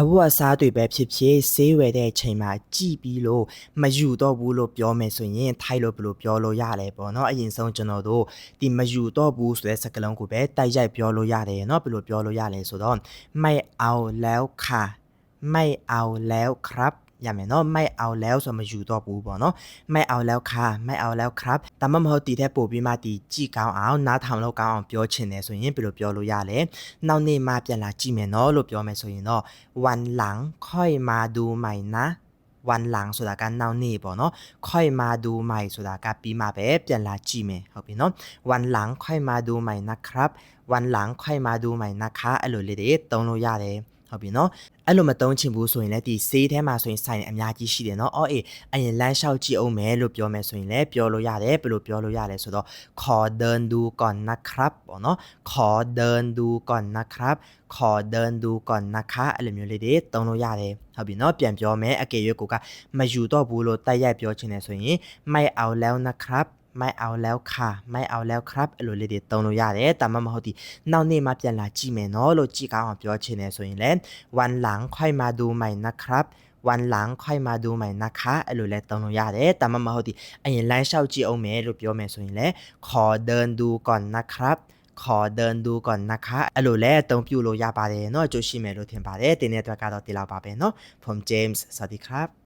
အဝတ်အစားတွေပဲဖြစ်ဖြစ်ဆေးဝယ်တဲ့အချိန်မှာကြည်ပြီးလို့မယူတော့ဘူးလို့ပြောမယ်ဆိုရင်ထိုက်လို့ဘယ်လိုပြောလို့ရလဲပေါ့နော်အရင်ဆုံးကျွန်တော်တို့ဒီမယူတော့ဘူးဆိုတဲ့စကားလုံးကိုပဲတိုက်ရိုက်ပြောလို့ရတယ်เนาะဘယ်လိုပြောလို့ရလဲဆိုတော့ไม่เอาแล้วค่ะไม่เอาแล้วครับ ရမယ်เนาะไม่เอาแล้วဆိုတော့မယူတော့ဘူးပေါ့เนาะไม่เอาแล้วค่ะไม่เอาแล้วครับဒါမှမဟုတ်ဒီထက်ပိုပြီးမှဒီကြည်ကောင်းအောင်နားထောင်လို့ကောင်းအောင်ပြောချင်တယ်ဆိုရင်ဘယ်လိုပြောလို့ရလဲနောက်နေ့မှပြန်လာကြည့်မယ်เนาะလို့ပြောမယ်ဆိုရင်တော့ วันหลังค่อยมาดูใหม่นะ วันหลังဆိုတာကနောက်နေ့ပေါ့နော်ค่อยมาดูใหม่ဆိုတာကပြီးမှပဲပြန်လာကြည့်မယ်ဟုတ်ပြီနော်วันหลังค่อยมาดูใหม่นะครับวันหลังค่อยมาดูใหม่นะคะအဲ့လိုလေးတွေသုံးလို့ရတယ်ဟုတ်ပြီနော် အဲ့လိုမသုံးချင်ဘူးဆိုရင်လည်းဒီဆေးထဲမှာဆိုရင်ဆိုင်အများကြီးရှိတယ်နော်အော်အေးအရင်လမ်းလျှောက်ကြည့်အောင်မယ်လို့ပြောမယ်ဆိုရင်လည်းပြောလို့ရတယ်ဘယ်လိုပြောလို့ရလဲဆိုတော့ขอเดินดูก่อนนะครับပေါ့နော်ขอเดินดูก่อนนะครับ ขอเดินดูก่อนนะคะအဲ့လိုမျိုးလေးတွေသုံးလို့ရတယ်ဟုတ်ပြီเนาะပြန်ပြောမယ်အကယ်၍ကိုကမယူတော့ဘူးလို့တိုက်ရိုက်ပြောချင်တယ်ဆိုရင်ไม่เอาแล้วนะครับ ไม่เอาแล้วค่ะไม่เอาแล้วครับအဲ့လိုလေးတွေသုံးလို့ရတယ်ဒါမှမဟုတ်ဒီနောက်နေ့မှပြန်လာကြည့်မယ်เนาะလို့ကြည့်ကောင်းအောင်ပြောချင်တယ်ဆိုရင်လည်းวันหลังค่อยมาดูใหม่นะครับวันหลังค่อยมาดูใหม่นะคะအဲ့လိုလဲသုံးလို့ရတယ်ဒါမှမဟုတ်ဒီအရင်လမ်းလျှောက်ကြည့်အောင်မယ်လို့ပြောမယ်ဆိုရင်လည်းขอเดินดูก่อนนะครับ ขอเดินดูก่อนนะคะအဲ့လိုလဲအသုံးပြုလို့ရပါတယ်เนาะအကျိုးရှိမယ်လို့ထင်ပါတယ်တင်းတဲ့အတွက်ကတော့ဒီလောက်ပါပဲเนาะ from James สวัสดีครับ